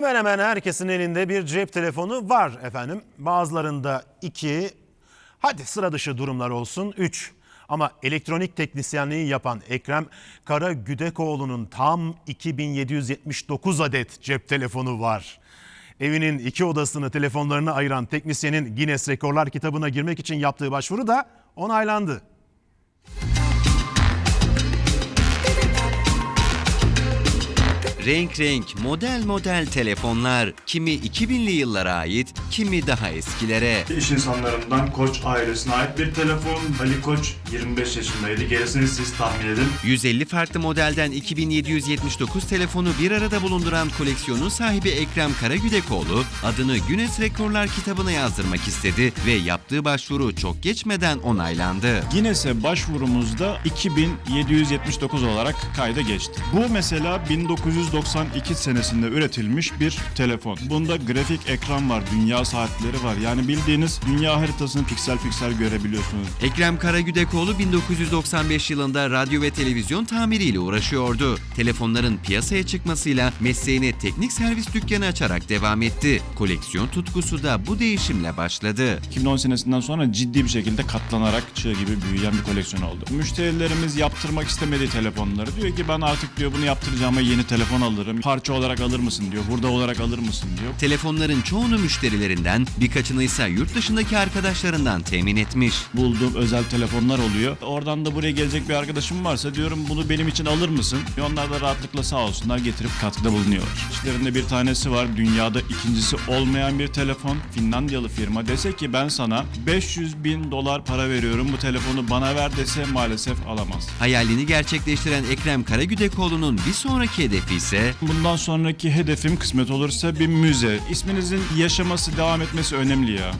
Hemen hemen herkesin elinde bir cep telefonu var efendim. Bazılarında iki, hadi sıra dışı durumlar olsun üç. Ama elektronik teknisyenliği yapan Ekrem Kara Güdekoğlu'nun tam 2779 adet cep telefonu var. Evinin iki odasını telefonlarına ayıran teknisyenin Guinness Rekorlar kitabına girmek için yaptığı başvuru da onaylandı. Renk renk, model model telefonlar. Kimi 2000'li yıllara ait, kimi daha eskilere. İş insanlarından Koç ailesine ait bir telefon. Ali Koç 25 yaşındaydı. Gerisini siz tahmin edin. 150 farklı modelden 2779 telefonu bir arada bulunduran koleksiyonun sahibi Ekrem Karagüdekoğlu adını Guinness Rekorlar kitabına yazdırmak istedi ve yaptığı başvuru çok geçmeden onaylandı. Guinness'e başvurumuzda 2779 olarak kayda geçti. Bu mesela 1992 senesinde üretilmiş bir telefon. Bunda grafik ekran var, dünya saatleri var. Yani bildiğiniz dünya haritasını piksel piksel görebiliyorsunuz. Ekrem Karagüdekoğlu 1995 yılında radyo ve televizyon tamiriyle uğraşıyordu. Telefonların piyasaya çıkmasıyla mesleğine teknik servis dükkanı açarak devam etti. Koleksiyon tutkusu da bu değişimle başladı. 2010 senesinden sonra ciddi bir şekilde katlanarak çığ gibi büyüyen bir koleksiyon oldu. Müşterilerimiz yaptırmak istemediği telefonları diyor ki ben artık diyor bunu yaptıracağıma yeni telefon alırım. Parça olarak alır mısın diyor. Burada olarak alır mısın diyor. Telefonların çoğunu müşterilerinden, birkaçını ise yurt dışındaki arkadaşlarından temin etmiş. bulduğum özel telefonlar oluyor. Oradan da buraya gelecek bir arkadaşım varsa diyorum bunu benim için alır mısın? Onlar da rahatlıkla sağ olsunlar getirip katkıda bulunuyorlar. İçlerinde bir tanesi var dünyada ikincisi olmayan bir telefon. Finlandiyalı firma dese ki ben sana 500 bin dolar para veriyorum bu telefonu bana ver dese maalesef alamaz. Hayalini gerçekleştiren Ekrem Karagüdekoğlu'nun bir sonraki hedefi ise Bundan sonraki hedefim kısmet olursa bir müze. İsminizin yaşaması, devam etmesi önemli ya.